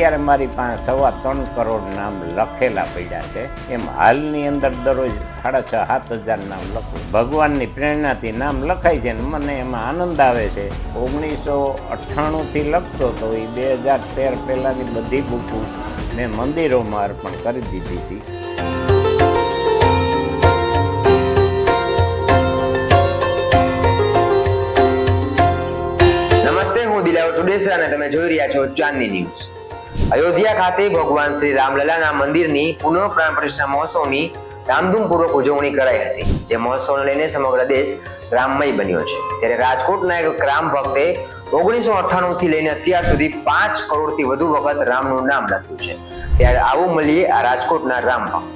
અત્યારે મારી પાસે સવા ત્રણ કરોડ નામ લખેલા પડ્યા છે. એમ હાલની અંદર દરરોજ સાડા છ, સાત હજાર નામ લખું. ભગવાનની પ્રેરણાથી નામ લખાય છે ને મને એમાં આનંદ આવે છે. ઓગણીસો અઠ્ઠાણુંથી લખતો તો એ બે હજાર તેર પહેલાંની બધી બુકો મેં મંદિરોમાં અર્પણ કરી દીધી હતી. નમસ્તે, હું દિલાવર સુડેસરા તમે જોઈ રહ્યા છો ચાંદની ન્યૂઝ. અયોધ્યા ખાતે ભગવાન શ્રી રામલલાના મંદિરની પુનઃ પ્રાણ પ્રતિષ્ઠા મહોત્સવની ધામધૂમપૂર્વક ઉજવણી કરાઈ હતી, જે મહોત્સવને લઈને સમગ્ર દેશ રામમય બન્યો છે. ત્યારે રાજકોટના એક રામ ભક્તે ઓગણીસો અઠ્ઠાણું થી લઈને અત્યાર સુધી પાંચ કરોડથી વધુ વખત રામનું નામ લખ્યું છે. ત્યારે આવું મળીએ આ રાજકોટના રામ ભક્ત.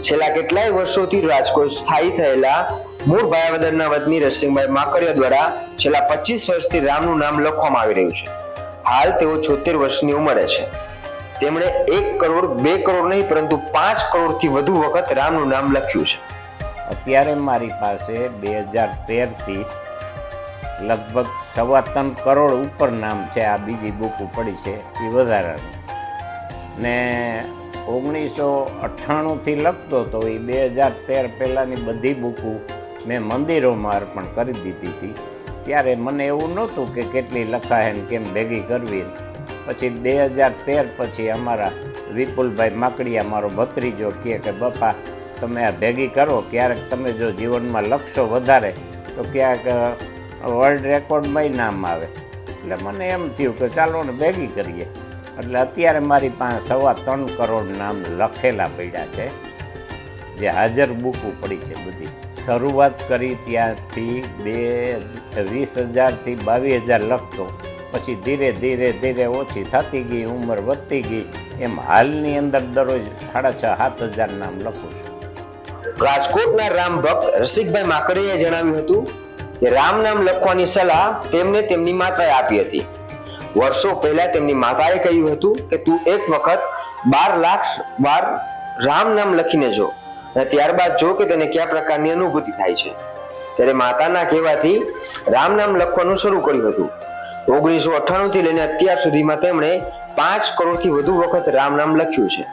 છેલ્લા કેટલાય વર્ષોથી રાજકોટ સ્થાયી થયેલા મૂળ ભાયાવદરના વતની રસિંહભાઈ માકડિયા દ્વારા છેલ્લા પચીસ વર્ષથી રામનું નામ લખવામાં આવી રહ્યું છે. હાલ તેઓ છોતેર વર્ષની ઉંમરે છે. તેમણે એક કરોડ, બે કરોડ નહીં, પરંતુ પાંચ કરોડથી વધુ વખત રામનું નામ લખ્યું છે. અત્યારે મારી પાસે બે હજાર તેરથી લગભગ સવા ત્રણ કરોડ ઉપર નામ છે. આ બીજી બુક પડી છે, એ વધારાની. ને ઓગણીસો અઠ્ઠાણુંથી લખતો તો એ બે હજાર તેર પહેલાંની બધી બુકું મેં મંદિરોમાં અર્પણ કરી દીધી હતી. ત્યારે મને એવું નહોતું કે કેટલી લખાય ને કેમ ભેગી કરવી. પછી બે હજાર તેર પછી અમારા વિપુલભાઈ માકડિયા, મારો ભત્રીજો કહે કે, બાપા, તમે આ ભેગી કરો, ક્યારેક તમે જો જીવનમાં લખશો વધારે, તો ક્યાંક વર્લ્ડ રેકોર્ડમાંય નામ આવે. એટલે મને એમ થયું કે, ચાલો ને ભેગી કરીએ. એટલે અત્યારે મારી પાસે સવા ત્રણ કરોડ નામ લખેલા પડ્યા છે, જે હાજર બુકું પડી છે બધી. શરૂઆત કરી ત્યાંથી બે, વીસ હજારથી બાવીસ હજાર લખતો. પછી ધીરે ધીરે ધીરે ઓછી થતી ગઈ, ઉંમર વધતી ગઈ. એમ હાલની અંદર દરરોજ સાડા છ, સાત હજાર નામ લખું છું. રાજકોટના રામ ભક્ત રસિકભાઈ માકડિયાએ જણાવ્યું હતું કે રામ નામ લખવાની સલાહ તેમને તેમની માતાએ આપી હતી. વર્ષો પહેલા તેમની માતાએ કહ્યું હતું કે તું એક વખત બાર લાખ વાર રામ નામ લખીને જો. અને ત્યારબાદ જો કે તેને કયા પ્રકારની અનુભૂતિ થાય છે? ત્યારે માતાના કહેવાથી રામ નામ લખવાનું શરૂ કર્યું હતું. ઓગણીસો અઠ્ઠાણું થી લઈને અત્યાર સુધીમાં તેમણે પાંચ કરોડથી વધુ વખત રામ નામ લખ્યું છે.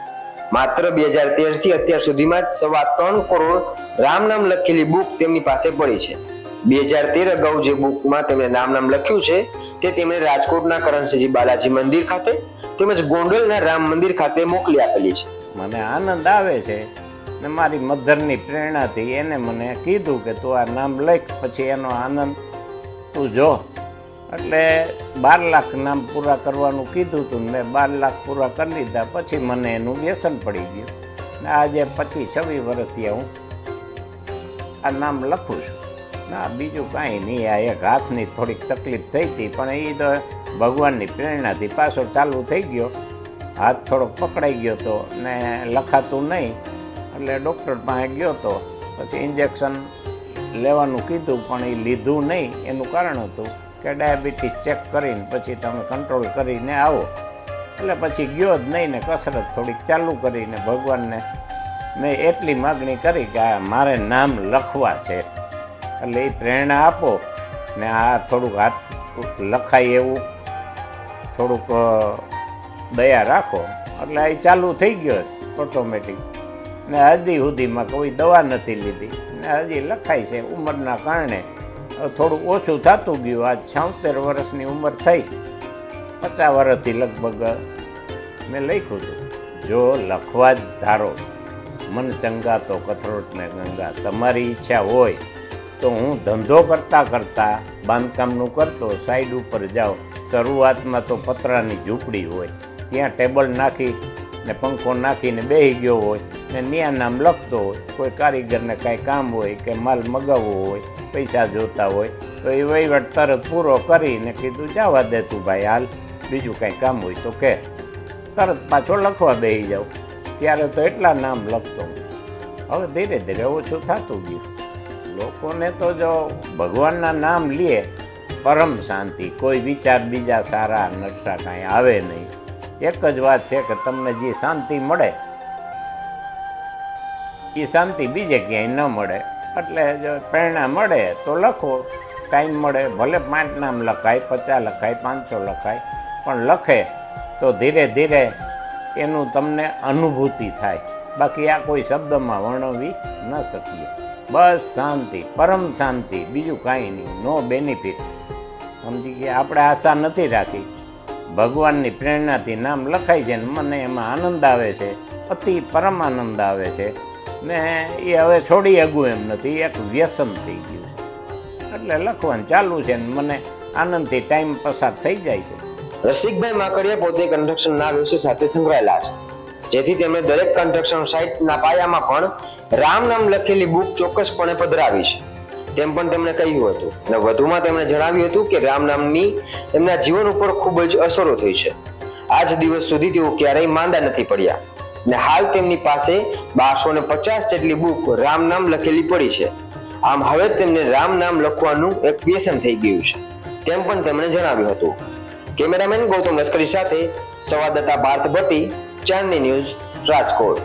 માત્ર બે હજાર તેરથી અત્યાર સુધીમાં જ સવા ત્રણ કરોડ રામ નામ લખેલી બુક તેમની પાસે પડી છે. બે હજાર તેર અગાઉ જે બુકમાં તેમણે રામ નામ લખ્યું છે, તે તેમણે રાજકોટના કરણસિંહજી બાલાજી મંદિર ખાતે તેમજ ગોંડલના રામ મંદિર ખાતે મોકલી આપેલી છે. મને આનંદ આવે છે. ને મારી મધરની પ્રેરણાથી એને મને કીધું કે તું આ નામ લખ, પછી એનો આનંદ તું જો. એટલે બાર લાખ નામ પૂરા કરવાનું કીધું હતું મેં બાર લાખ પૂરા કરી લીધા પછી મને એનું વ્યસન પડી ગયું. ને આજે પચીસ છવ્વીસ વર્ષથી હું આ નામ લખું છું. ના બીજું કાંઈ નહીં, આ એક હાથની થોડીક તકલીફ થઈ હતી, પણ એ તો ભગવાનની પ્રેરણાથી પાછો ચાલુ થઈ ગયો. હાથ થોડોક પકડાઈ ગયો તો ને લખાતું નહીં. એટલે ડૉક્ટર પાસે ગયો તો પછી ઇન્જેક્શન લેવાનું કીધું, પણ એ લીધું નહીં. એનું કારણ હતું કે ડાયાબિટીસ ચેક કરીને પછી તમે કંટ્રોલ કરીને આવો. એટલે પછી ગયો જ નહીં ને કસરત થોડીક ચાલુ કરીને ભગવાનને મેં એટલી માગણી કરી કે આ મારે નામ લખવા છે. એટલે એ પ્રેરણા આપો ને આ થોડુંક હાથ લખાય એવું, થોડુંક દયા રાખો. એટલે એ ચાલુ થઈ ગયો ઓટોમેટિક ને હજી સુધીમાં કોઈ દવા નથી લીધી. ને હજી લખાય છે ઉંમરના કારણે. થોડું ઓછું થતું ગયું. આજ છોતેર વર્ષની ઉંમર થઈ. પચાસ વર્ષથી લગભગ મેં લખ્યું હતું. જો લખવા જ ધારો, મન ચંગા તો કથરોટને ગંગા. તમારી ઈચ્છા હોય તો હું ધંધો કરતાં કરતાં બાંધકામનું કરતો સાઈડ ઉપર જાઓ શરૂઆતમાં તો પતરાની ઝૂંપડી હોય. ત્યાં ટેબલ નાખી ને પંખો નાખીને બેસી ગયો હોય. ને ન્યા નામ લખતો હોય, કોઈ કારીગરને કાંઈ કામ હોય કે માલ મગાવવો હોય, પૈસા જોતા હોય, તો એ વહીવટ તરત પૂરો કરીને કીધું, જવા દે તું ભાઈ, હાલ બીજું કાંઈ કામ હોય તો કે. તરત પાછો લખવા બેસી જાઉં. ત્યારે તો એટલા નામ લખતો હવે ધીરે ધીરે ઓછું થતું ગયું. લોકોને તો જો ભગવાનના નામ લે, પરમ શાંતિ, કોઈ વિચાર બીજા સારા નકશા કાંઈ આવે નહીં. એક જ વાત છે કે તમને જે શાંતિ મળે એ શાંતિ બીજે ક્યાંય ન મળે. એટલે જો પ્રેરણા મળે તો લખો. ટાઈમ મળે, ભલે પાંચ નામ લખાય, પચાસ લખાય, પાંચસો લખાય, પણ લખે તો ધીરે ધીરે એનું તમને અનુભૂતિ થાય. બાકી આ કોઈ શબ્દમાં વર્ણવી ન શકીએ. બસ શાંતિ, પરમ શાંતિ, બીજું કાંઈ નહીં, નો બેનિફિટ. સમજી ગયા? આપણે આશા નથી રાખી. ભગવાનની પ્રેરણાથી નામ લખાય છે ને મને એમાં આનંદ આવે છે, અતિ પરમ આનંદ આવે છે. ને એ હવે છોડી શકું એમ નથી, એક વ્યસન થઈ ગયું. એટલે લખવાનું ચાલુ છે ને મને આનંદથી ટાઈમ પસાર થઈ જાય છે. રસિકભાઈ માકડિયા પોતે કન્સ્ટ્રક્શનના વ્યવસાય સાથે સંકળાયેલા છે. જેથી તેમણે દરેક કન્સ્ટ્રક્શન સાઇટના પાયામાં પણ રામ નામ લખેલી બુક ચોક્કસપણે પધરાવી છે. તેમ પણ તેમણે કહ્યું હતું. અને વધુમાં તેમણે જણાવ્યું હતું કે રામ નામની તેમના જીવન ઉપર ખૂબ જ અસરો થઈ છે. આજ દિવસ સુધી તેઓ ક્યારેય માંદા નથી પડ્યા. ને હાલ તેમની પાસે બારસો ને પચાસ જેટલી બુક રામ નામ લખેલી પડી છે. આમ હવે તેમને રામ નામ લખવાનું એક વ્યસન થઈ ગયું છે, તેમ પણ તેમણે જણાવ્યું હતું. કેમેરામેન ગૌતમ લશ્કરી સાથે સંવાદદાતા ભારત ભટ્ટી, ચાંદની ન્યૂઝ, રાજકોટ.